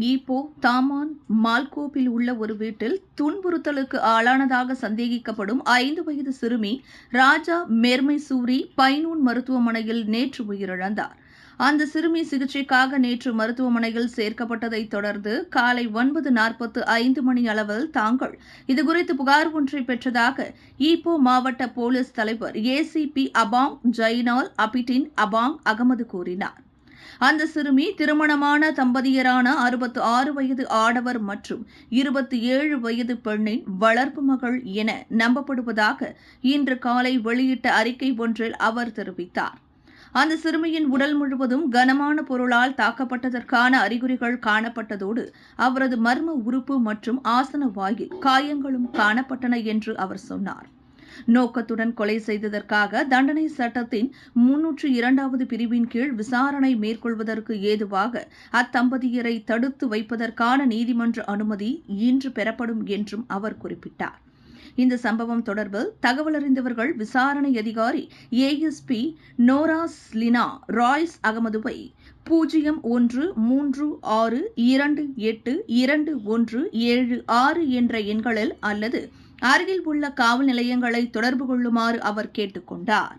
Ipoh Taman மால்கோப்பில் உள்ள ஒரு வீட்டில் துன்புறுத்தலுக்கு ஆளானதாக சந்தேகிக்கப்படும் ஐந்து வயது சிறுமி ராஜா மெர்மைசூரி பைனூன் மருத்துவமனையில் நேற்று உயிரிழந்தார். அந்த சிறுமி சிகிச்சைக்காக நேற்று மருத்துவமனையில் சேர்க்கப்பட்டதைத் தொடர்ந்து காலை ஒன்பது நாற்பத்து ஐந்து மணி அளவில் தாங்கள் இதுகுறித்து புகார் ஒன்றை பெற்றதாக ஈப்போ மாவட்ட போலீஸ் தலைவர் ஏசிபி அபாங் ஜைனால் அபிட்டின் அபாங் அகமது கூறினார். அந்த சிறுமி திருமணமான தம்பதியரான அறுபத்து ஆறு வயது ஆடவர் மற்றும் இருபத்தி ஏழு வயது பெண்ணின் வளர்ப்பு மகள் என நம்பப்படுவதாக இன்று காலை வெளியிட்ட அறிக்கை ஒன்றில் அவர் தெரிவித்தார். அந்த சிறுமியின் உடல் முழுவதும் கனமான பொருளால் தாக்கப்பட்டதற்கான அறிகுறிகள் காணப்பட்டதோடு அவரது மர்ம உறுப்பு மற்றும் ஆசன வாயில் காயங்களும் காணப்பட்டன என்று அவர் சொன்னார். நோக்கத்துடன் கொலை செய்ததற்காக தண்டனை சட்டத்தின் முன்னூற்று இரண்டாவது பிரிவின் கீழ் விசாரணை மேற்கொள்வதற்கு ஏதுவாக அத்தம்பதியரை தடுத்து வைப்பதற்கான நீதிமன்ற அனுமதி இன்று பெறப்படும் என்றும் அவர் குறிப்பிட்டார். இந்த சம்பவம் தொடர்பில் தகவல் அறிந்தவர்கள் விசாரணை அதிகாரி ஏஎஸ்பி நோராஸ்லினா ராய்ஸ் அகமதுவை பூஜ்ஜியம் ஒன்று மூன்று ஆறு இரண்டு எட்டு இரண்டு ஒன்று ஏழு ஆறு என்ற எண்களில் அல்லது அருகில் உள்ள காவல் நிலையங்களை தொடர்பு கொள்ளுமாறு அவர் கேட்டுக்கொண்டார்.